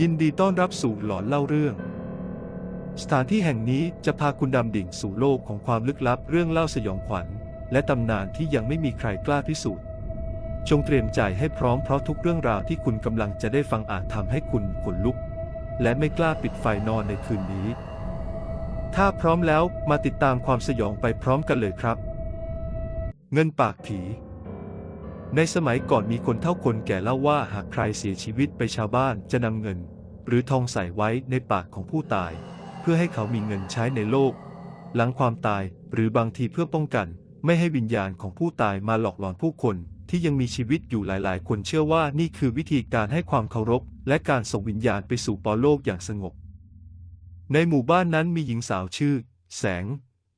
ยินดีต้อนรับสู่หลอนเล่าเรื่อง สถานที่แห่งนี้จะพาคุณดำดิ่งสู่โลกของความลึกลับเรื่องเล่าสยองขวัญ และตำนานที่ยังไม่มีใครกล้าพิสูจน์ จงเตรียมใจให้พร้อมเพราะทุกเรื่องราวที่คุณกำลังจะได้ฟังอาจทำให้คุณขนลุก และไม่กล้าปิดไฟนอนในคืนนี้ ถ้าพร้อมแล้วมาติดตามความสยองไปพร้อมกันเลยครับ เงินปากผี ในสมัยก่อนมีคนเท่าคนแก่เล่าว่าหากใครเสียชีวิตไปชาวบ้านจะนำเงิน หรือทองใส่ไว้ในปากของผู้ตาย เพื่อให้เขามีเงินใช้ในโลก หลังความตายหรือบางทีเพื่อป้องกัน ไม่ให้วิญญาณของผู้ตายมาหลอกหลอนผู้คนที่ยังมีชีวิตอยู่หลายๆ คนเชื่อว่านี่คือวิธีการให้ความเคารพ และการส่งวิญญาณไปสู่ปรโลกอย่างสงบ ในหมู่บ้านนั้นมีหญิงสาวชื่อ แสง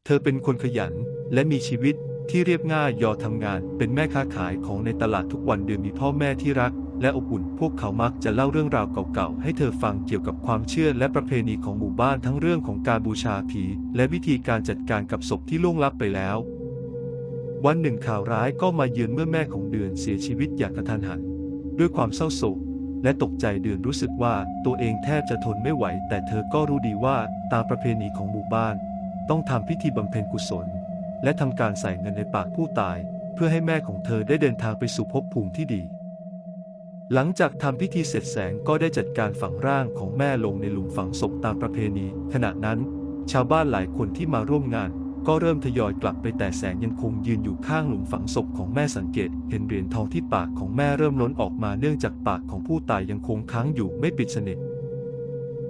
เธอเป็นคนขยันและมีชีวิต ที่เรียบง่ายยอทำงานเป็นแม่ค้าขายของในตลาดทุกวันเดือนมีพ่อแม่ที่รัก และอบอุ่น พวกเขามักจะเล่าเรื่องราวเก่าๆ ให้เธอฟังเกี่ยวกับความเชื่อและประเพณีของหมู่บ้านทั้งเรื่องของการบูชาผี และวิธีการจัดการกับศพที่ล่วงลับไปแล้ว วันหนึ่งข่าวร้ายก็มาเยือนเมื่อแม่ของเดือนเสียชีวิตอย่างกระทันหัน ด้วยความเศร้าโศกและตกใจเดือนรู้สึกว่าตัวเองแทบจะทนไม่ไหว แต่เธอก็รู้ดีว่าตามประเพณีของหมู่บ้าน ต้องทำพิธีบำเพ็ญกุศล และทำการใส่เงินในปากผู้ตาย เพื่อให้แม่ของเธอได้เดินทางไปสู่ภพภูมิที่ดี หลังจากทำพิธีเสร็จแสงก็ได้จัดการฝังร่างของแม่ลงในหลุมฝังศพตามประเพณี ขณะนั้น ชาวบ้านหลายคนที่มาร่วมงาน ก็เริ่มทยอยกลับไปแต่แสงยังคงยืนอยู่ข้างหลุมฝังศพของแม่สังเกต เห็นเหรียญทองที่ปากของแม่เริ่มล้นออกมาเนื่องจากปากของผู้ตายยังคงค้างอยู่ไม่ปิดสนิท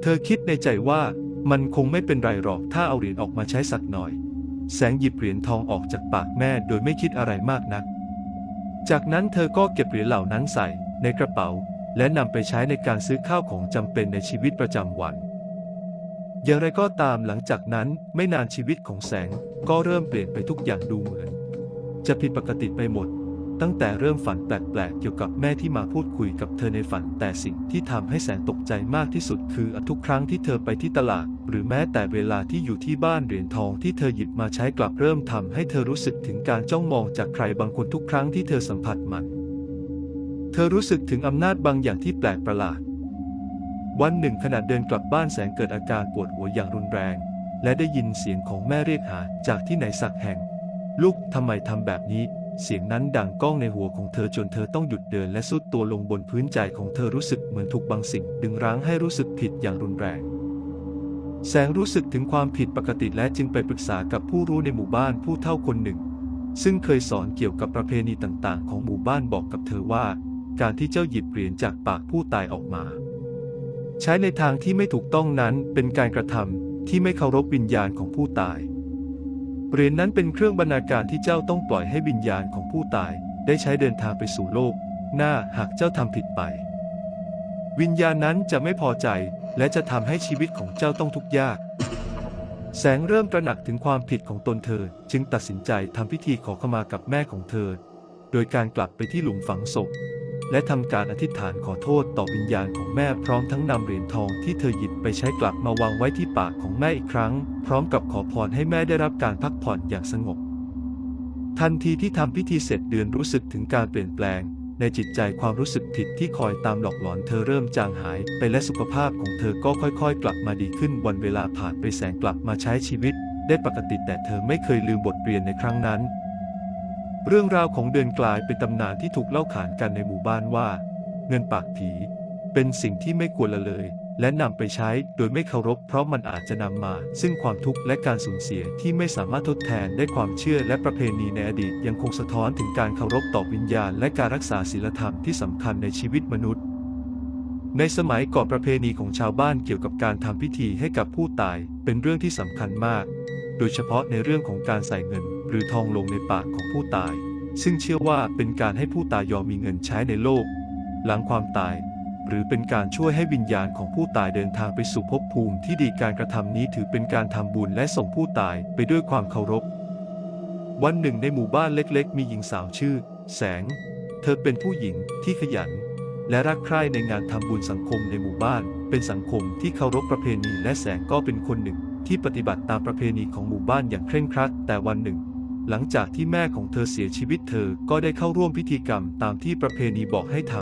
เธอคิดในใจว่ามันคงไม่เป็นไรหรอกถ้าเอาเหรียญออกมาใช้สักหน่อย แสงหยิบเหรียญทองออกจากปากแม่โดยไม่คิดอะไรมากนัก จากนั้นเธอก็เก็บเหรียญเหล่านั้นใส่ในกระเป๋า และนำไปใช้ในการซื้อข้าวของจำเป็นในชีวิตประจำวัน อย่างไรก็ตามหลังจากนั้นไม่นานชีวิตของแสงก็เริ่มเปลี่ยนไปทุกอย่างดูเหมือน จะผิดปกติไปหมด ตั้งแต่เริ่มฝันแปลกๆ เกี่ยวกับแม่ที่มาพูดคุยกับเธอในฝัน แต่สิ่งที่ทำให้แสงตกใจมากที่สุดคือทุกครั้งที่เธอไปที่ตลาด หรือแม้แต่เวลาที่อยู่ที่บ้านเหรียญทองที่เธอหยิบมาใช้กลับเริ่มทำให้เธอรู้สึกถึงการจ้องมองจากใครบางคนทุกครั้งที่เธอสัมผัสมัน เธอรู้สึกถึงอำนาจบางอย่างที่แปลกประหลาด วันหนึ่งขณะเดินกลับบ้านแสงเกิดอาการปวดหัวอย่างรุนแรง และได้ยินเสียงของแม่เรียกหาจากที่ไหนสักแห่ง ลูกทำไมทำแบบนี้ เสียงนั้นดังก้องในหัวของเธอจนเธอต้องหยุดเดินและสุดตัวลงบนพื้นใจของเธอรู้สึกเหมือนถูกบางสิ่ง ดึงรั้งให้รู้สึกผิดอย่างรุนแรง แสงรู้สึกถึงความผิดปกติและจึงไปปรึกษากับผู้รู้ในหมู่บ้านผู้เฒ่าคนหนึ่ง ซึ่งเคยสอนเกี่ยวกับประเพณีต่างๆ ของหมู่บ้านบอกกับเธอว่า การที่เจ้าหยิบเหรียญจากปากผู้ตายออกมา ใช้ในทางที่ไม่ถูกต้องนั้นเป็นการกระทำที่ไม่เคารพวิญญาณของผู้ตาย เหรียญนั้นเป็นเครื่องบรรณาการที่เจ้าต้องปล่อยให้วิญญาณของผู้ตาย ได้ใช้เดินทางไปสู่โลก หน้าหากเจ้าทำผิดไป วิญญาณนั้นจะไม่พอใจ และจะทำให้ชีวิตของเจ้าต้องทุกข์ยาก แสงเริ่มตระหนักถึงความผิดของตนเธอ จึงตัดสินใจทำพิธีขอขมากับแม่ของเธอ โดยการกลับไปที่หลุมฝังศพ และทำการอธิษฐานขอโทษต่อวิญญาณของแม่พร้อมทั้งนำเหรียญทองที่เธอหยิบไปใช้กลับมาวางไว้ที่ปากของแม่อีกครั้ง พร้อมกับขอพรให้แม่ได้รับการพักผ่อนอย่างสงบ ทันทีที่ทำพิธีเสร็จเดือนรู้สึกถึงการเปลี่ยนแปลง ในจิตใจความรู้สึกผิดที่คอยตามหลอกหลอนเธอเริ่มจางหายไปและสุขภาพของเธอก็ค่อยๆ กลับมาดีขึ้นวันเวลาผ่านไปแสงกลับมาใช้ชีวิต ได้ปกติแต่เธอไม่เคยลืมบทเรียนในครั้งนั้น เรื่องราวของเดือนกลายเป็นตำนานที่ถูกเล่าขานกันในหมู่บ้านว่า เงินปากผี เป็นสิ่งที่ไม่ควรละเลย และนำไปใช้โดยไม่เคารพเพราะมันอาจจะนำมา ซึ่งความทุกข์และการสูญเสียที่ไม่สามารถทดแทนได้ความเชื่อและประเพณีในอดีตยังคงสะท้อนถึงการเคารพต่อวิญญาณ และการรักษาศีลธรรมที่สำคัญในชีวิตมนุษย์ ในสมัยก่อนประเพณีของชาวบ้านเกี่ยวกับการทำพิธีให้กับผู้ตาย เป็นเรื่องที่สำคัญมาก โดยเฉพาะในเรื่องของการใส่เงิน หรือทองลงในปากของผู้ตาย ซึ่งเชื่อว่าเป็นการให้ผู้ตายยอมมีเงินใช้ในโลก หลังความตาย หรือเป็นการช่วยให้วิญญาณของผู้ตายเดินทางไปสู่ภพภูมิที่ดีการกระทำนี้ถือเป็นการทำบุญและส่งผู้ตายไปด้วยความเคารพ วันหนึ่งในหมู่บ้านเล็กๆ มีหญิงสาวชื่อ แสง เธอเป็นผู้หญิงที่ขยัน และรักใคร่ในงานทำบุญสังคมในหมู่บ้าน เป็นสังคมที่เคารพประเพณีและแสงก็เป็นคนหนึ่งที่ปฏิบัติตามประเพณีของหมู่บ้านอย่างเคร่งครัด แต่วันหนึ่ง หลังจากที่แม่ของเธอเสียชีวิตเธอก็ได้เข้าร่วมพิธีกรรมตามที่ประเพณีบอกให้ท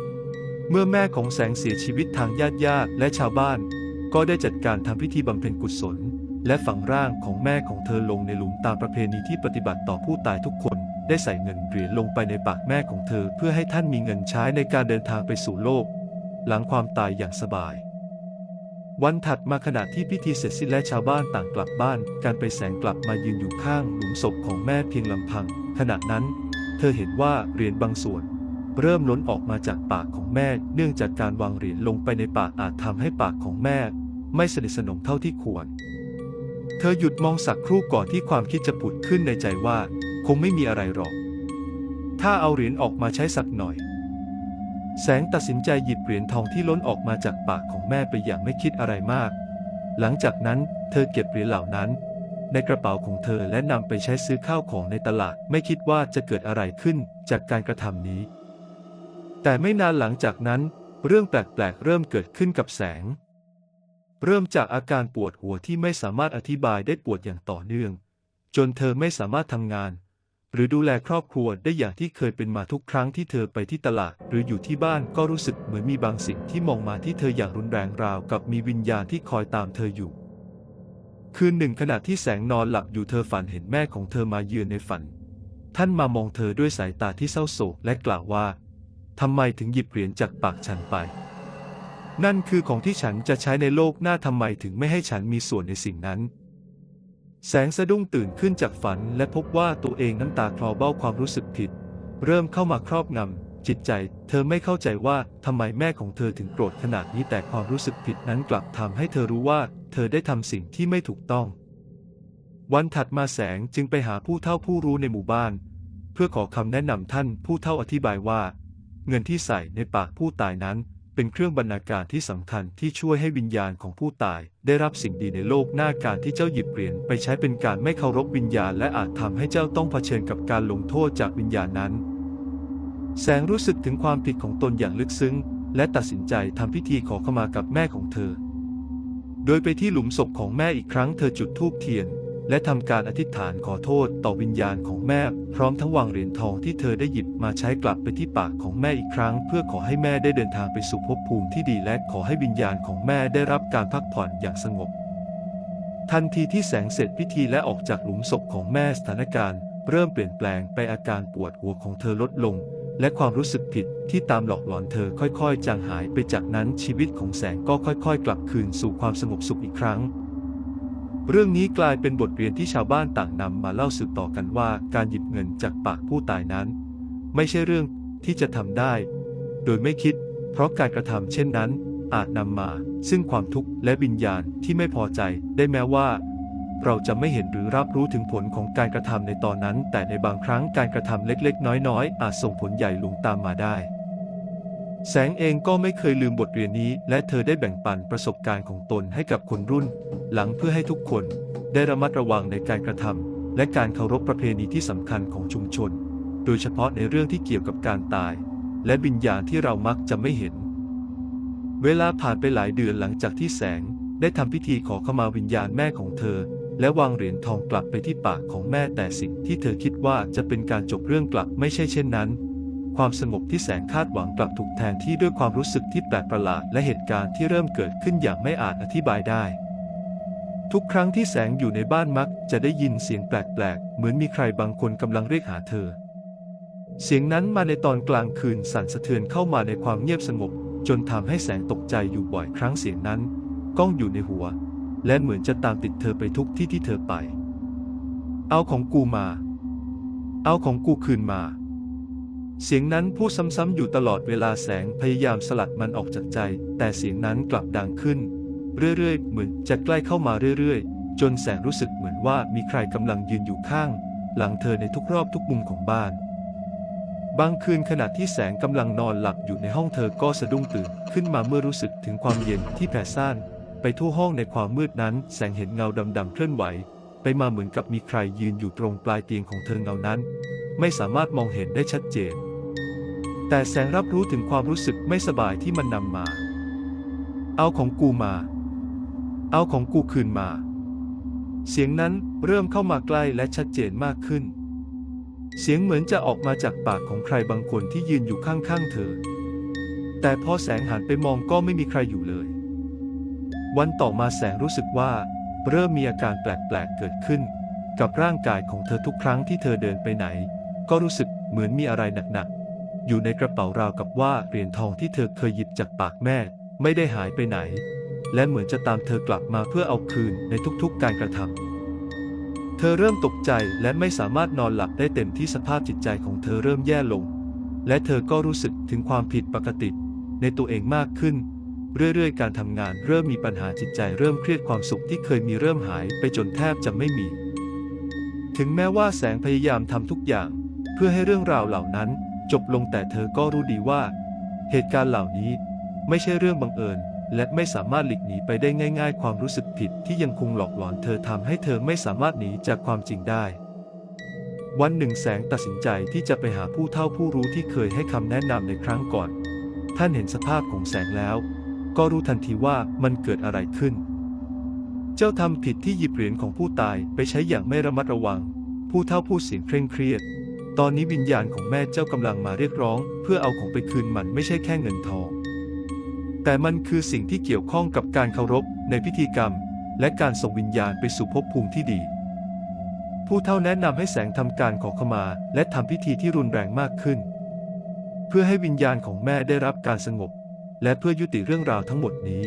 ำเมื่อแม่ของแสงเสียชีวิตทางญาติญาติและชาวบ้าน ก็ได้จัดการทำพิธีบำเพ็ญกุศล และฝังร่างของแม่ของเธอลงในหลุมตามประเพณีที่ปฏิบัติต่อผู้ตายทุกคน ได้ใส่เงินเหรียญลงไปในปากแม่ของเธอ เพื่อให้ท่านมีเงินใช้ในการเดินทางไปสู่โลก หลังความตายอย่างสบาย วันถัดมาขณะที่พิธีเสร็จสิ้นและชาวบ้านต่างกลับบ้าน การไปแสงกลับมายืนอยู่ข้างหลุมศพของแม่เพียงลำพัง ขณะนั้น เธอเห็นว่าเหรียญบางส่วน เริ่มล้นออกมาจากปากของแม่ เนื่องจากการวางเหรียญลงไปในปากอาจทำให้ปากของแม่ ไม่สนิทสนมเท่าที่ควร เธอหยุดมองสักครู่ก่อนที่ความคิดจะผุดขึ้นในใจว่า คงไม่มีอะไรหรอก ถ้าเอาเหรียญออกมาใช้สักหน่อย แสงตัดสินใจหยิบเหรียญทองที่ล้นออกมาจากปากของแม่ไปอย่างไม่คิดอะไรมาก หลังจากนั้นเธอเก็บเหรียญเหล่านั้น ในกระเป๋าของเธอและนำไปใช้ซื้อข้าวของในตลาด ไม่คิดว่าจะเกิดอะไรขึ้นจากการกระทำนี้ แต่ไม่นานหลังจากนั้น เรื่องแปลกๆเริ่มเกิดขึ้นกับแสง เริ่มจากอาการปวดหัวที่ไม่สามารถอธิบายได้ปวดอย่างต่อเนื่อง จนเธอไม่สามารถทำงาน หรือดูแลครอบครัวได้อย่างที่เคยเป็นมาทุกครั้งที่เธอไปที่ตลาด หรืออยู่ที่บ้านก็รู้สึกเหมือนมีบางสิ่งที่มองมาที่เธออย่างรุนแรงราวกับมีวิญญาณที่คอยตามเธออยู่ คืนหนึ่งขณะที่แสงนอนหลับอยู่เธอฝันเห็นแม่ของเธอมาเยือนในฝัน ท่านมามองเธอด้วยสายตาที่เศร้าโศกและกล่าวว่าทำไมถึงหยิบเหรียญจากปากฉันไป นั่นคือของที่ฉันจะใช้ในโลกหน้าทำไมถึงไม่ให้ฉันมีส่วนในสิ่งนั้น แสงสะดุ้งตื่นขึ้นจากฝันและพบว่าตัวเองน้ำตาคลอเบ้าความรู้สึกผิด เริ่มเข้ามาครอบงำจิตใจ เธอไม่เข้าใจว่าทำไมแม่ของเธอถึงโกรธขนาดนี้แต่ความรู้สึกผิดนั้นกลับทำให้เธอรู้ว่า เธอได้ทำสิ่งที่ไม่ถูกต้อง วันถัดมาแสงจึงไปหาผู้เฒ่าผู้รู้ในหมู่บ้าน เพื่อขอคำแนะนำท่านผู้เฒ่าอธิบายว่า เงินที่ใส่ในปากผู้ตายนั้น เป็นเครื่องบรรณาการที่สำคัญที่ช่วยให้วิญญาณของผู้ตาย ได้รับสิ่งดีในโลกหน้าการที่เจ้าหยิบเหรียญไปใช้เป็นการไม่เคารพวิญญาณ และอาจทำให้เจ้าต้องเผชิญกับการลงโทษจากวิญญาณนั้น แสงรู้สึกถึงความผิดของตนอย่างลึกซึ้ง และตัดสินใจทำพิธีขอขมากับแม่ของเธอ โดยไปที่หลุมศพของแม่อีกครั้งเธอจุดธูปเทียน และทำการอธิษฐานขอโทษต่อวิญญาณของแม่ พร้อมทั้งวางเหรียญทองที่เธอได้หยิบมาใช้กลับไปที่ปากของแม่อีกครั้ง เพื่อขอให้แม่ได้เดินทางไปสู่ภพภูมิที่ดีและขอให้วิญญาณของแม่ได้รับการพักผ่อนอย่างสงบ ทันทีที่แสงเสร็จพิธีและออกจากหลุมศพของแม่สถานการณ์ เริ่มเปลี่ยนแปลงไปอาการปวดหัวของเธอลดลง และความรู้สึกผิดที่ตามหลอกหลอนเธอค่อยๆ จางหายไปจากนั้นชีวิตของแสงก็ค่อย ๆ กลับคืนสู่ความสงบสุขอีกครั้ง เรื่องนี้กลายเป็นบทเรียนที่ชาวบ้านต่างนำมาเล่าสืบต่อกันว่าการหยิบเงินจากปากผู้ตายนั้น ไม่ใช่เรื่องที่จะทำได้ โดยไม่คิด เพราะการกระทำเช่นนั้น อาจนำมา ซึ่งความทุกข์และวิญญาณที่ไม่พอใจได้แม้ว่า เราจะไม่เห็นหรือรับรู้ถึงผลของการกระทำในตอนนั้น แต่ในบางครั้งการกระทำเล็กๆ น้อยๆ อาจส่งผลใหญ่หลวงตามมาได้ แสงเองก็ไม่เคยลืมบทเรียนนี้ และเธอได้แบ่งปันประสบการณ์ของตนให้กับคนรุ่น หลังเพื่อให้ทุกคนได้ระมัดระวังในการกระทำและการเคารพประเพณีที่สำคัญของชุมชน โดยเฉพาะในเรื่องที่เกี่ยวกับการตาย และวิญญาณที่เรามักจะไม่เห็น เวลาผ่านไปหลายเดือนหลังจากที่แสงได้ทำพิธีขอขมาวิญญาณแม่ของเธอ และวางเหรียญทองกลับไปที่ปากของแม่แต่สิ่งที่เธอคิดว่าจะเป็นการจบเรื่องกลับไม่ใช่เช่นนั้น ความสงบที่แสงคาดหวังกลับถูกแทนที่ด้วยความรู้สึกที่แปลกประหลาดและเหตุการณ์ที่เริ่มเกิดขึ้นอย่างไม่อาจอธิบายได้ ทุกครั้งที่แสงอยู่ในบ้านมักจะได้ยินเสียงแปลกๆ เหมือนมีใครบางคนกำลังเรียกหาเธอ เสียงนั้นมาในตอนกลางคืนสั่นสะเทือนเข้ามาในความเงียบสงบ จนทำให้แสงตกใจอยู่บ่อยครั้งเสียงนั้น ก้องอยู่ในหัว และเหมือนจะตามติดเธอไปทุกที่ที่เธอไป เอาของกูมา เอาของกูคืนมา เสียงนั้นพูดซ้ำๆอยู่ตลอดเวลาแสงพยายามสลัดมันออกจากใจ แต่เสียงนั้นกลับดังขึ้น เรื่อยๆ เหมือนจะใกล้เข้ามาเรื่อยๆ จนแสงรู้สึกเหมือนว่ามีใครกำลังยืนอยู่ข้าง หลังเธอในทุกรอบทุกมุมของบ้าน บางคืนขณะที่แสงกำลังนอนหลับอยู่ในห้องเธอก็สะดุ้งตื่นขึ้นมาเมื่อรู้สึกถึงความเย็นที่แผ่ซ่านไปทั่วห้องในความมืดนั้น แสงเห็นเงาดำๆเคลื่อนไหว ไปมาเหมือนกับมีใครยืนอยู่ตรงปลายเตียงของเธอเงานั้น ไม่สามารถมองเห็นได้ชัดเจน แต่แสงรับรู้ถึงความรู้สึกไม่สบายที่มันนำมา เอาของกูมา เอาของกูคืนมา เสียงนั้นเริ่มเข้ามาใกล้และชัดเจนมากขึ้น เสียงเหมือนจะออกมาจากปากของใครบางคนที่ยืนอยู่ข้างๆเธอแแต่พอแสงหันไปมองก็ไม่มีใครอยู่เลย วันต่อมาแสงรู้สึกว่า เริ่มมีอาการแปลกๆเกิดขึ้นกับร่างกายของเธอทุกครั้งที่เธอเดินไปไหน ก็รู้สึกเหมือนมีอะไรหนักๆ อยู่ในกระเป๋าราวกับว่าเหรียญทองที่เธอเคยหยิบจากปากแม่ ไม่ได้หายไปไหน และเหมือนจะตามเธอกลับมาเพื่อเอาคืนในทุกๆการกระทำเธอเริ่มตกใจและไม่สามารถนอนหลับได้เต็มที่สภาพจิตใจของเธอเริ่มแย่ลง และเธอก็รู้สึกถึงความผิดปกติ ในตัวเองมากขึ้นเรื่อยๆ การทำงานเริ่มมีปัญหาจิตใจเริ่มเครียดความสุขที่เคยมีเริ่มหายไปจนแทบจะไม่มี ถึงแม้ว่าแสงพยายามทำทุกอย่าง เพื่อให้เรื่องราวเหล่านั้นจบลงแต่เธอก็รู้ดีว่า เหตุการณ์เหล่านี้ไม่ใช่เรื่องบังเอิญ และไม่สามารถหลีกหนีไปได้ง่าย ๆ ความรู้สึกผิดที่ยังคงหลอกหลอนเธอทำให้เธอไม่สามารถหนีจากความจริงได้ วันหนึ่งแสงตัดสินใจที่จะไปหาผู้เฒ่าผู้รู้ที่เคยให้คำแนะนำในครั้งก่อน ท่านเห็นสภาพของแสงแล้ว ก็รู้ทันทีว่ามันเกิดอะไรขึ้น เจ้าทำผิดที่หยิบเหรียญของผู้ตายไปใช้อย่างไม่ระมัดระวัง ผู้เฒ่าพูดเสียงเคร่งเครียด ตอนนี้วิญญาณของแม่เจ้ากำลังมาเรียกร้อง เพื่อเอาของไปคืนมันไม่ใช่แค่เงินทอง แต่มันคือสิ่งที่เกี่ยวข้องกับการเคารพในพิธีกรรม และการส่งวิญญาณไปสู่ภพภูมิที่ดี ผู้เฒ่าแนะนำให้แสงทำการขอขมา และทำพิธีที่รุนแรงมากขึ้น เพื่อให้วิญญาณของแม่ได้รับการสงบ และเพื่อยุติเรื่องราวทั้งหมดนี้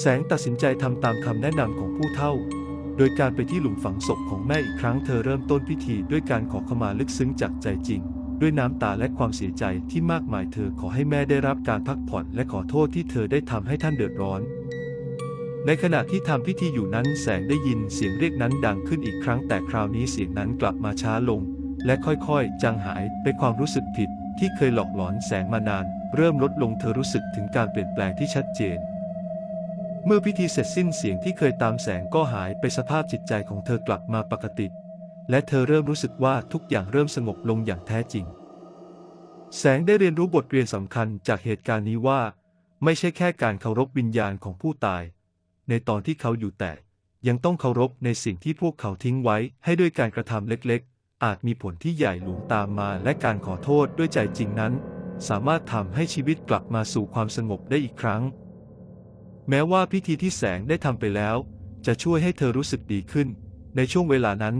แสงตัดสินใจทำตามคำแนะนำของผู้เฒ่า โดยการไปที่หลุมฝังศพของแม่อีกครั้งเธอเริ่มต้นพิธีด้วยการขอขมาลึกซึ้งจากใจจริง ด้วยน้ำตาและความเสียใจที่มากมายเธอขอให้แม่ได้รับการพักผ่อนและขอโทษที่เธอได้ทำให้ท่านเดือดร้อน ในขณะที่ทำพิธีอยู่นั้นแสงได้ยินเสียงเรียกนั้นดังขึ้นอีกครั้งแต่คราวนี้เสียงนั้นกลับมาช้าลง และค่อยๆ จางหายไปความรู้สึกผิดที่เคยหลอกหลอนแสงมานาน เริ่มลดลงเธอรู้สึกถึงการเปลี่ยนแปลงที่ชัดเจน เมื่อพิธีเสร็จสิ้นเสียงที่เคยตามแสงก็หายไปสภาพจิตใจของเธอกลับมาปกติ และเธอเริ่มรู้สึกว่าทุกอย่างเริ่มสงบลงอย่างแท้จริง แสงได้เรียนรู้บทเรียนสำคัญจากเหตุการณ์นี้ว่า ไม่ใช่แค่การเคารพวิญญาณของผู้ตาย ในตอนที่เขาอยู่แต่ ยังต้องเคารพในสิ่งที่พวกเขาทิ้งไว้ให้ด้วยการกระทำเล็กๆ อาจมีผลที่ใหญ่หลวงตามมา และการขอโทษด้วยใจจริงนั้น สามารถทำให้ชีวิตกลับมาสู่ความสงบได้อีกครั้ง แม้ว่าพิธีที่แสงได้ทำไปแล้ว จะช่วยให้เธอรู้สึกดีขึ้น ในช่วงเวลานั้น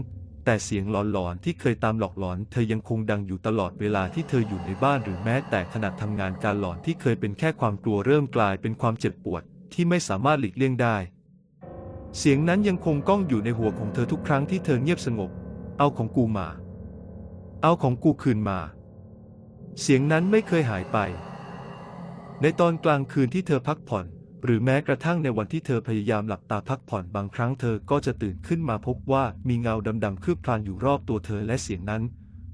แต่เสียงหลอนๆที่เคยตามหลอกหลอน เธอยังคงดังอยู่ตลอดเวลาที่เธออยู่ในบ้านหรือแม้แต่ขณะทำงานการหลอนที่เคยเป็นแค่ความกลัวเริ่มกลายเป็นความเจ็บปวดที่ไม่สามารถหลีกเลี่ยงได้ เสียงนั้นยังคงก้องอยู่ในหัวของเธอทุกครั้งที่เธอเงียบสงบ เอาของกูมา เอาของกูคืนมา เสียงนั้นไม่เคยหายไป ในตอนกลางคืนที่เธอพักผ่อน หรือแม้กระทั่งในวันที่เธอพยายามหลับตาพักผ่อนบางครั้งเธอก็จะตื่นขึ้นมาพบว่ามีเงาดำๆคืบคลานอยู่รอบตัวเธอและเสียงนั้น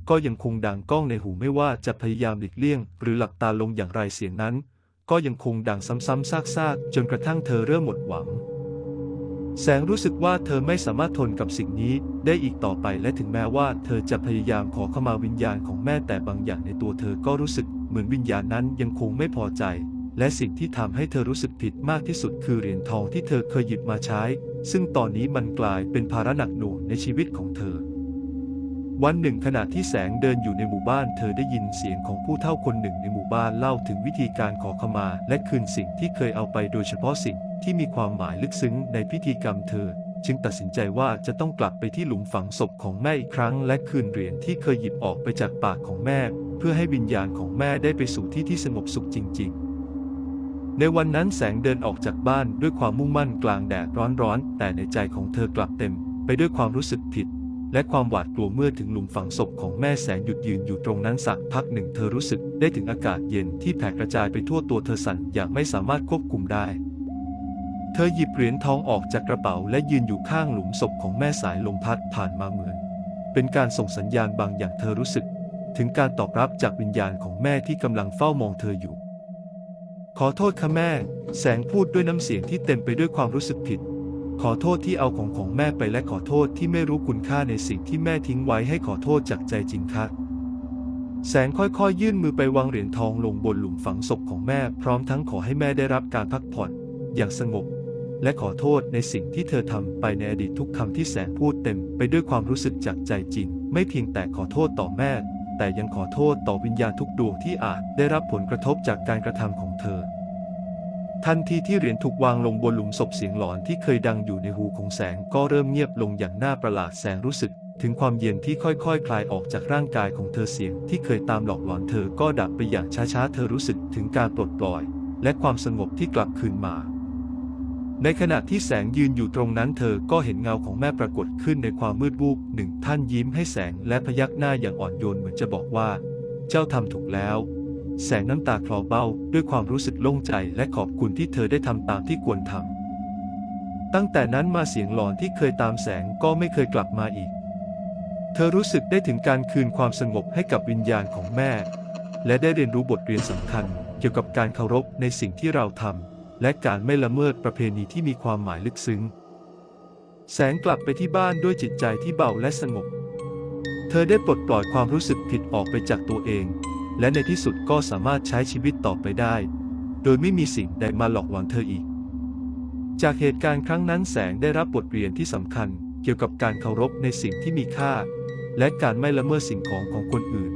ก็ยังคงดังก้องในหูไม่ว่าจะพยายามหลีกเลี่ยง หรือหลับตาลงอย่างไรเสียงนั้น ก็ยังคงดังซ้ำๆซากๆ จนกระทั่งเธอเริ่มหมดหวัง แสงรู้สึกว่าเธอไม่สามารถทนกับสิ่งนี้ได้อีกต่อไปและถึงแม้ว่า เธอจะพยายามขอเข้ามาวิญญาณของแม่แต่บางอย่างในตัวเธอก็รู้สึกเหมือนวิญญาณนั้นยังคงไม่พอใจ และสิ่งที่ทำให้เธอรู้สึกผิดมากที่สุดคือเหรียญทองที่เธอเคยหยิบมาใช้ ซึ่งตอนนี้มันกลายเป็นภาระหนักหน่วงในชีวิตของเธอ วันหนึ่งขณะที่แสงเดินอยู่ในหมู่บ้าน เธอได้ยินเสียงของผู้เฒ่าคนหนึ่งในหมู่บ้านเล่าถึงวิธีการขอขมา และคืนสิ่งที่เคยเอาไปโดยเฉพาะสิ่งที่มีความหมายลึกซึ้งในพิธีกรรมเธอ จึงตัดสินใจว่าจะต้องกลับไปที่หลุมฝังศพของแม่อีกครั้ง และคืนเหรียญที่เคยหยิบออกไปจากปากของแม่ เพื่อให้วิญญาณของแม่ได้ไปสู่ที่ที่สงบสุขจริง ๆ ในวันนั้นแสงเดินออกจากบ้านด้วยความมุ่งมั่นกลางแดดร้อนๆ แต่ในใจของเธอกลับเต็ม ไปด้วยความรู้สึกผิด และความหวาดกลัวเมื่อถึงหลุมฝังศพของแม่แสงหยุดยืนอยู่ตรงนั้นสักพักหนึ่งเธอรู้สึกได้ถึงอากาศเย็นที่แผ่กระจายไปทั่วตัวเธอสั่นอย่างไม่สามารถควบคุมได้ เธอหยิบเหรียญทองออกจากกระเป๋าและยืนอยู่ข้างหลุมศพของแม่สายลมพัดผ่านมาเหมือน เป็นการส่งสัญญาณบางอย่างเธอรู้สึก ถึงการตอบรับจากวิญญาณของแม่ที่กำลังเฝ้ามองเธออยู่ ขอโทษค่ะแม่ แสงพูดด้วยน้ำเสียงที่เต็มไปด้วยความรู้สึกผิด ขอโทษที่เอาของของแม่ไปและขอโทษที่ไม่รู้คุณค่าในสิ่งที่แม่ทิ้งไว้ให้ขอโทษจากใจจริงค่ะแสงค่อยๆยื่นมือไปวางเหรียญทองลงบนหลุมฝังศพของแม่ พร้อมทั้งขอให้แม่ได้รับการพักผ่อน อย่างสงบ และขอโทษในสิ่งที่เธอทำไปในอดีตทุกคำที่แสงพูดเต็ม ไปด้วยความรู้สึกจากใจจริง ไม่เพียงแต่ขอโทษต่อแม่ แต่ยังขอโทษต่อวิญญาณทุกดวงที่อาจได้รับผลกระทบจากการกระทำของเธอ ทันทีที่เหรียญถูกวางลงบนหลุมศพเสียงหลอนที่เคยดังอยู่ในหูของแสงก็เริ่มเงียบลงอย่างน่าประหลาดแสงรู้สึกถึงความเย็นที่ค่อยๆคคลายออกจากร่างกายของเธอเสียงที่เคยตามหลอกหลอนเธอก็ดับไปอย่างช้าๆ เธอรู้สึกถึงการปลดปล่อย และความสงบที่กลับคืนมา ในขณะที่แสงยืนอยู่ตรงนั้นเธอก็เห็นเงาของแม่ปรากฏขึ้นในความมืดวูบหนึ่งท่านยิ้มให้แสงและพยักหน้าอย่างอ่อนโยนเหมือนจะบอกว่า เจ้าทำถูกแล้ว แสงน้ำตาคลอเบ้าด้วยความรู้สึกโล่งใจและขอบคุณที่เธอได้ทำตามที่ควรทำตั้งแต่นั้นมาเสียงหลอนที่เคยตามแสงก็ไม่เคยกลับมาอีก เธอรู้สึกได้ถึงการคืนความสงบให้กับวิญญาณของแม่ และได้เรียนรู้บทเรียนสำคัญ เกี่ยวกับการเคารพในสิ่งที่เราทำ และการไม่ละเมิดประเพณีที่มีความหมายลึกซึ้ง แสงกลับไปที่บ้านด้วยจิตใจที่เบาและสงบ เธอได้ปลดปล่อยความรู้สึกผิดออกไปจากตัวเอง และในที่สุดก็สามารถใช้ชีวิตต่อไปได้ โดยไม่มีสิ่งใดมาหลอกหลอนเธออีก จากเหตุการณ์ครั้งนั้นแสงได้รับบทเรียนที่สำคัญ เกี่ยวกับการเคารพในสิ่งที่มีค่า และการไม่ละเมิดสิ่งของของคนอื่น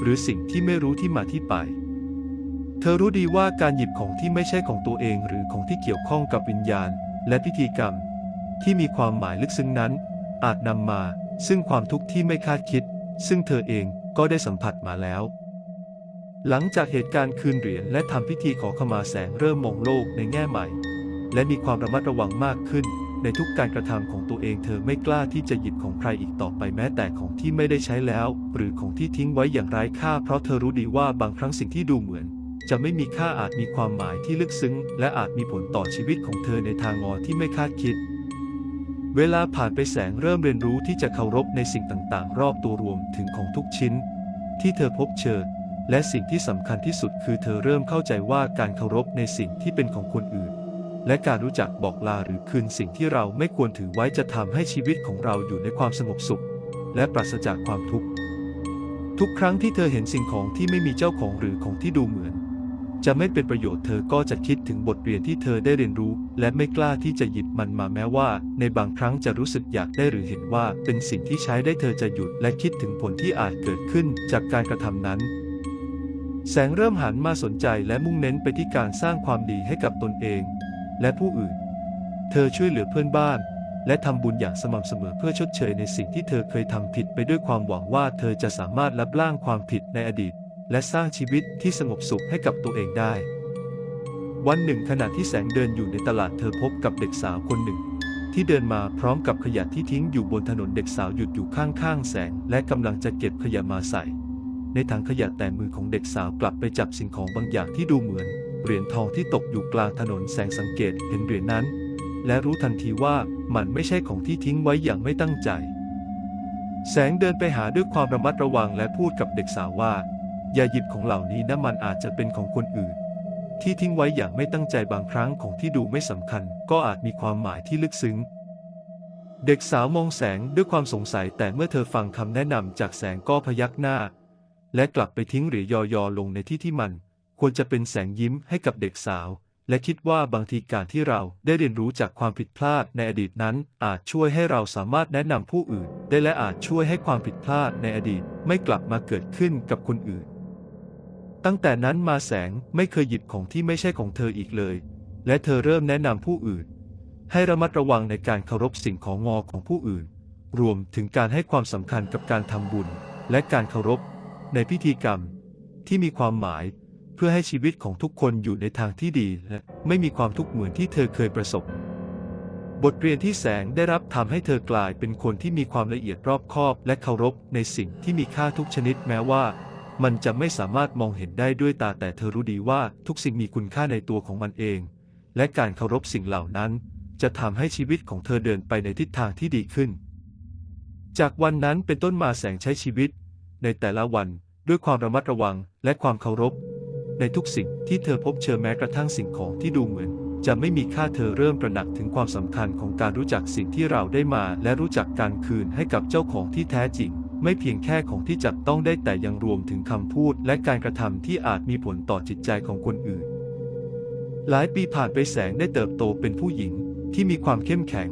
หรือสิ่งที่ไม่รู้ที่มาที่ไป เธอรู้ดีว่าการหยิบของที่ไม่ใช่ของตัวเองหรือของที่เกี่ยวข้องกับวิญญาณ และพิธีกรรม ที่มีความหมายลึกซึ้งนั้น อาจนำมา ซึ่งความทุกข์ที่ไม่คาดคิด ซึ่งเธอเองก็ได้สัมผัสมาแล้ว หลังจากเหตุการณ์คืนเหรียญและทำพิธีขอขมาแสงเริ่มมองโลกในแง่ใหม่ และมีความระมัดระวังมากขึ้น ในทุกการกระทำของตัวเองเธอไม่กล้าที่จะหยิบของใครอีกต่อไปแม้แต่ของที่ไม่ได้ใช้แล้ว หรือของที่ทิ้งไว้อย่างไร้ค่า เพราะเธอรู้ดีว่าบางครั้งสิ่งที่ดูเหมือน จะไม่มีค่าอาจมีความหมายที่ลึกซึ้ง และอาจมีผลต่อชีวิตของเธอในทางงอที่ไม่คาดคิด เวลาผ่านไปแสงเริ่มเรียนรู้ที่จะเคารพในสิ่งต่างๆ รอบตัวรวมถึงของทุกชิ้น ที่เธอพบเจอและสิ่งที่สำคัญที่สุดคือเธอเริ่มเข้าใจว่าการเคารพในสิ่งที่เป็นของคนอื่น และการรู้จักบอกลาหรือคืนสิ่งที่เราไม่ควรถือไว้จะทำให้ชีวิตของเราอยู่ในความสงบสุข และปราศจากความทุกข์ ทุกครั้งที่เธอเห็นสิ่งของที่ไม่มีเจ้าของหรือของที่ดูเหมือน จะไม่เป็นประโยชน์เธอก็จะคิดถึงบทเรียนที่เธอได้เรียนรู้ และไม่กล้าที่จะหยิบมันมาแม้ว่า ในบางครั้งจะรู้สึกอยากได้หรือเห็นว่า เป็นสิ่งที่ใช้ได้เธอจะหยุดและคิดถึงผลที่อาจเกิดขึ้นจากการกระทำนั้นแสงเริ่มหันมาสนใจและมุ่งเน้นไปที่การสร้างความดีให้กับตนเอง และผู้อื่น เธอช่วยเหลือเพื่อนบ้าน และทำบุญอย่างสม่ำเสมอเพื่อชดเชยในสิ่งที่เธอเคยทำผิดไปด้วยความหวังว่าเธอจะสามารถลับล้างความผิดในอดีต และสร้างชีวิตที่สงบสุขให้กับตัวเองได้ วันหนึ่งขณะที่แสงเดินอยู่ในตลาดเธอพบกับเด็กสาวคนหนึ่ง ที่เดินมาพร้อมกับขยะที่ทิ้งอยู่บนถนนเด็กสาวหยุดอยู่ข้างๆแสง และกำลังจะเก็บขยะมาใส่ ในถังขยะแต่มือของเด็กสาวกลับไปจับสิ่งของบางอย่างที่ดูเหมือน เหรียญทองที่ตกอยู่กลางถนนแสงสังเกตเห็นเหรียญนั้น และรู้ทันทีว่ามันไม่ใช่ของที่ทิ้งไว้อย่างไม่ตั้งใจ แสงเดินไปหาด้วยความระมัดระวังและพูดกับเด็กสาวว่า อย่าหยิบของเหล่านี้นะมันอาจจะเป็นของคนอื่น ที่ทิ้งไว้อย่างไม่ตั้งใจบางครั้งของที่ดูไม่สำคัญ ก็อาจมีความหมายที่ลึกซึ้ง เด็กสาวมองแสงด้วยความสงสัยแต่เมื่อเธอฟังคำแนะนำจากแสงก็พยักหน้า และกลับไปทิ้งเหรียญยอๆลงในที่ที่มัน ควรจะเป็นแสงยิ้มให้กับเด็กสาว และคิดว่าบางทีการที่เราได้เรียนรู้จากความผิดพลาดในอดีตนั้น อาจช่วยให้เราสามารถแนะนำผู้อื่น ได้และอาจช่วยให้ความผิดพลาดในอดีตไม่กลับมาเกิดขึ้นกับคนอื่น ตั้งแต่นั้นมาแสงไม่เคยหยิบของที่ไม่ใช่ของเธออีกเลย และเธอเริ่มแนะนำผู้อื่น ให้ระมัดระวังในการเคารพสิ่งของงอของผู้อื่น รวมถึงการให้ความสำคัญกับการทำบุญ และการเคารพ ในพิธีกรรม ที่มีความหมายเพื่อให้ชีวิตของทุกคนอยู่ในทางที่ดีและไม่มีความทุกข์เหมือนที่เธอเคยประสบ บทเรียนที่แสงได้รับทำให้เธอกลายเป็นคนที่มีความละเอียดรอบคอบ และเคารพในสิ่งที่มีค่าทุกชนิดแม้ว่า มันจะไม่สามารถมองเห็นได้ด้วยตาแต่เธอรู้ดีว่าทุกสิ่งมีคุณค่าในตัวของมันเอง และการเคารพสิ่งเหล่านั้น จะทำให้ชีวิตของเธอเดินไปในทิศทางที่ดีขึ้น จากวันนั้นเป็นต้นมาแสงใช้ชีวิต ในแต่ละวันด้วยความระมัดระวังและความเคารพ ในทุกสิ่งที่เธอพบเจอแม้กระทั่งสิ่งของที่ดูเหมือน จะไม่มีค่าเธอเริ่มตระหนักถึงความสำคัญของการรู้จักสิ่งที่เราได้มา และรู้จักการคืนให้กับเจ้าของที่แท้จริง ไม่เพียงแค่ของที่จับต้องได้แต่ยังรวมถึงคำพูดและการกระทำที่อาจมีผลต่อจิตใจของคนอื่น หลายปีผ่านไปแสงได้เติบโตเป็นผู้หญิงที่มีความเข้มแข็ง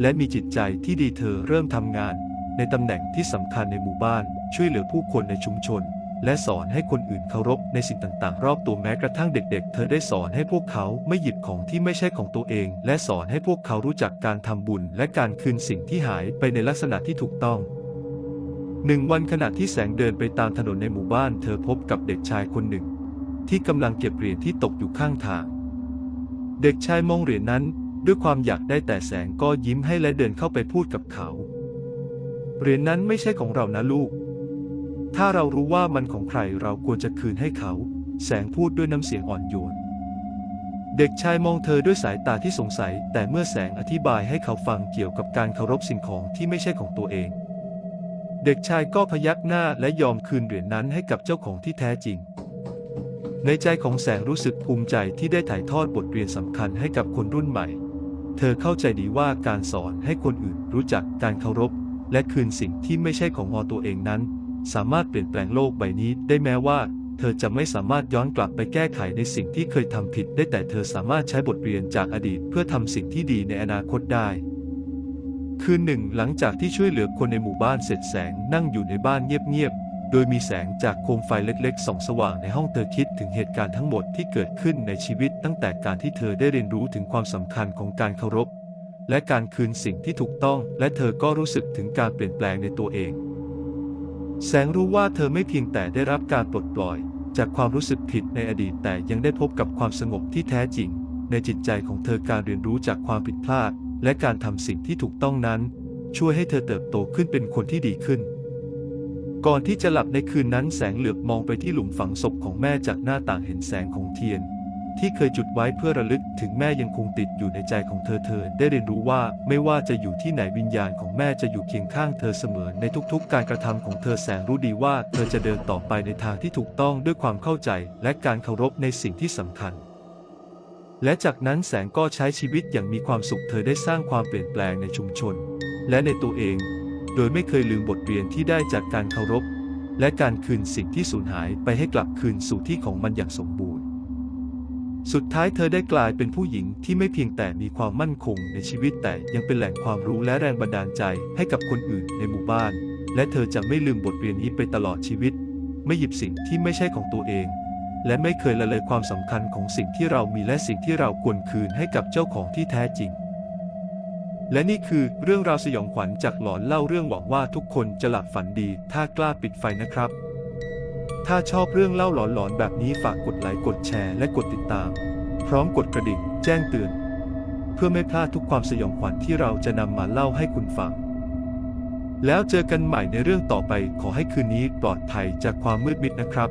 และมีจิตใจที่ดีเธอเริ่มทำงาน ในตำแหน่งที่สำคัญในหมู่บ้าน ช่วยเหลือผู้คนในชุมชน และสอนให้คนอื่นเคารพในสิ่งต่างๆ รอบตัวแม้กระทั่งเด็ก ๆ เธอได้สอนให้พวกเขาไม่หยิบของที่ไม่ใช่ของตัวเอง และสอนให้พวกเขารู้จักการทำบุญ และการคืนสิ่งที่หายไปในลักษณะที่ถูกต้อง หนึ่งวันขณะที่แสงเดินไปตามถนนในหมู่บ้าน เธอพบกับเด็กชายคนหนึ่ง ที่กำลังเก็บเหรียญที่ตกอยู่ข้างทาง เด็กชายมองเหรียญนั้น ด้วยความอยากได้แต่แสงก็ยิ้มให้และเดินเข้าไปพูดกับเขา เหรียญนั้นไม่ใช่ของเรานะลูก ถ้าเรารู้ว่ามันของใครเราควรจะคืนให้เขา แสงพูดด้วยน้ำเสียงอ่อนโยน เด็กชายมองเธอด้วยสายตาที่สงสัย แต่เมื่อแสงอธิบายให้เขาฟังเกี่ยวกับการเคารพสิ่งของที่ไม่ใช่ของตัวเอง เด็กชายก็พยักหน้าและยอมคืนเหรียญนั้นให้กับเจ้าของที่แท้จริง ในใจของแสงรู้สึกภูมิใจที่ได้ถ่ายทอดบทเรียนสำคัญให้กับคนรุ่นใหม่ เธอเข้าใจดีว่าการสอนให้คนอื่นรู้จักการเคารพ และคืนสิ่งที่ไม่ใช่ของงอตัวเองนั้น สามารถเปลี่ยนแปลงโลกใบนี้ได้แม้ว่า เธอจะไม่สามารถย้อนกลับไปแก้ไขในสิ่งที่เคยทำผิดได้แต่เธอสามารถใช้บทเรียนจากอดีต เพื่อทำสิ่งที่ดีในอนาคตได้ คืนหนึ่งหลังจากที่ช่วยเหลือคนในหมู่บ้านเสร็จแสงนั่งอยู่ในบ้านเงียบๆ โดยมีแสงจากโคมไฟเล็กๆส่องสว่างในห้องเธอคิดถึงเหตุการณ์ทั้งหมดที่เกิดขึ้นในชีวิตตั้งแต่การที่เธอได้เรียนรู้ถึงความสำคัญของการเคารพ และการคืนสิ่งที่ถูกต้อง และเธอก็รู้สึกถึงการเปลี่ยนแปลงในตัวเอง แสงรู้ว่าเธอไม่เพียงแต่ได้รับการปลดปล่อย จากความรู้สึกผิดในอดีตแต่ยังได้พบกับความสงบที่แท้จริง ในจิตใจของเธอการเรียนรู้จากความผิดพลาด และการทำสิ่งที่ถูกต้องนั้น ช่วยให้เธอเติบโตขึ้นเป็นคนที่ดีขึ้น ก่อนที่จะหลับในคืนนั้นแสงเหลือบมองไปที่หลุมฝังศพของแม่จากหน้าต่างเห็นแสงของเทียน ที่เคยจุดไว้เพื่อระลึกถึงแม่ยังคงติดอยู่ในใจของเธอเธอ ได้เรียนรู้ว่าไม่ว่าจะอยู่ที่ไหนวิญญาณของแม่จะอยู่เคียงข้างเธอเสมอในทุกๆ การกระทำของเธอแสงรู้ดีว่า เธอจะเดินต่อไปในทางที่ถูกต้องด้วยความเข้าใจ และการเคารพในสิ่งที่สำคัญ และจากนั้นแสงก็ใช้ชีวิตอย่างมีความสุขเธอได้สร้างความเปลี่ยนแปลงในชุมชน และในตัวเอง โดยไม่เคยลืมบทเรียนที่ได้จากการเคารพ และการคืนสิ่งที่สูญหายไปให้กลับคืนสู่ที่ของมันอย่างสมบูรณ์ สุดท้ายเธอได้กลายเป็นผู้หญิงที่ไม่เพียงแต่มีความมั่นคงในชีวิตแต่ยังเป็นแหล่งความรู้และแรงบันดาลใจให้กับคนอื่นในหมู่บ้าน และเธอจะไม่ลืมบทเรียนนี้ไปตลอดชีวิต ไม่หยิบสิ่งที่ไม่ใช่ของตัวเอง และไม่เคยละเลยความสำคัญของสิ่งที่เรามีและสิ่งที่เราควรคืนให้กับเจ้าของที่แท้จริง และนี่คือเรื่องราวสยองขวัญจากหลอนเล่าเรื่องหวังว่าทุกคนจะหลับฝันดี ถ้ากล้าปิดไฟนะครับ ถ้าชอบเรื่องเล่าหลอนๆแบบนี้ฝากกดไลค์กดแชร์และกดติดตาม พร้อมกดกระดิ่งแจ้งเตือน เพื่อไม่พลาดทุกความสยองขวัญที่เราจะนำมาเล่าให้คุณฟังแล้วเจอกันใหม่ในเรื่องต่อไปขอให้คืนนี้ปลอดภัยจากความมืดมิดนะครับ